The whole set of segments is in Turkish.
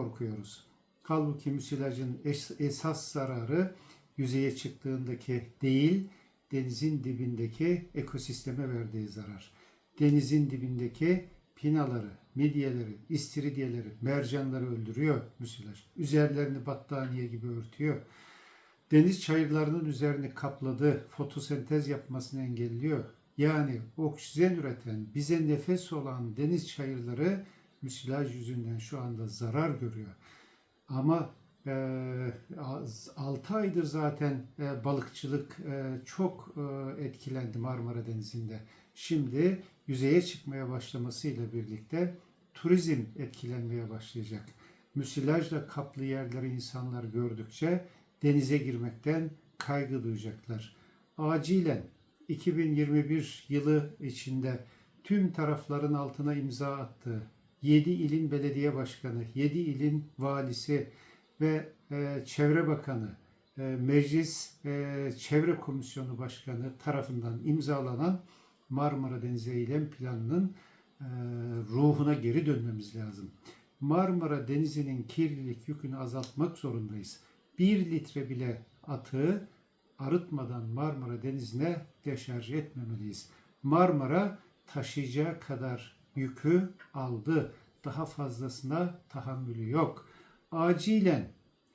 korkuyoruz. Halbuki müsilajın es- esas zararı yüzeye çıktığındaki değil, denizin dibindeki ekosisteme verdiği zarar. Denizin dibindeki pinaları, midyeleri, istiridyeleri, mercanları öldürüyor müsilaj. Üzerlerini battaniye gibi örtüyor. Deniz çayırlarının üzerini kapladı, fotosentez yapmasını engelliyor. Yani oksijen üreten, bize nefes olan deniz çayırları müsilaj yüzünden şu anda zarar görüyor. Ama 6 aydır zaten e, balıkçılık e, çok e, etkilendi Marmara Denizi'nde. Şimdi yüzeye çıkmaya başlamasıyla birlikte turizm etkilenmeye başlayacak. Müsilajla kaplı yerleri insanlar gördükçe denize girmekten kaygı duyacaklar. Acilen 2021 yılı içinde tüm tarafların altına imza attığı 7 ilin belediye başkanı, 7 ilin valisi ve e, çevre bakanı, e, meclis e, çevre komisyonu başkanı tarafından imzalanan Marmara Denizi Eylem Planı'nın e, ruhuna geri dönmemiz lazım. Marmara Denizi'nin kirlilik yükünü azaltmak zorundayız. Bir litre bile atığı arıtmadan Marmara Denizi'ne deşarj etmemeliyiz. Marmara taşıyacağı kadar yükü aldı. Daha fazlasına tahammülü yok. Acilen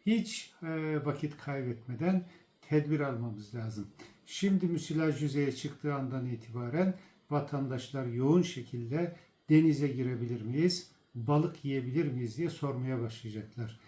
hiç e, vakit kaybetmeden tedbir almamız lazım. Şimdi müsilaj yüzeye çıktığı andan itibaren vatandaşlar yoğun şekilde denize girebilir miyiz, balık yiyebilir miyiz diye sormaya başlayacaklar.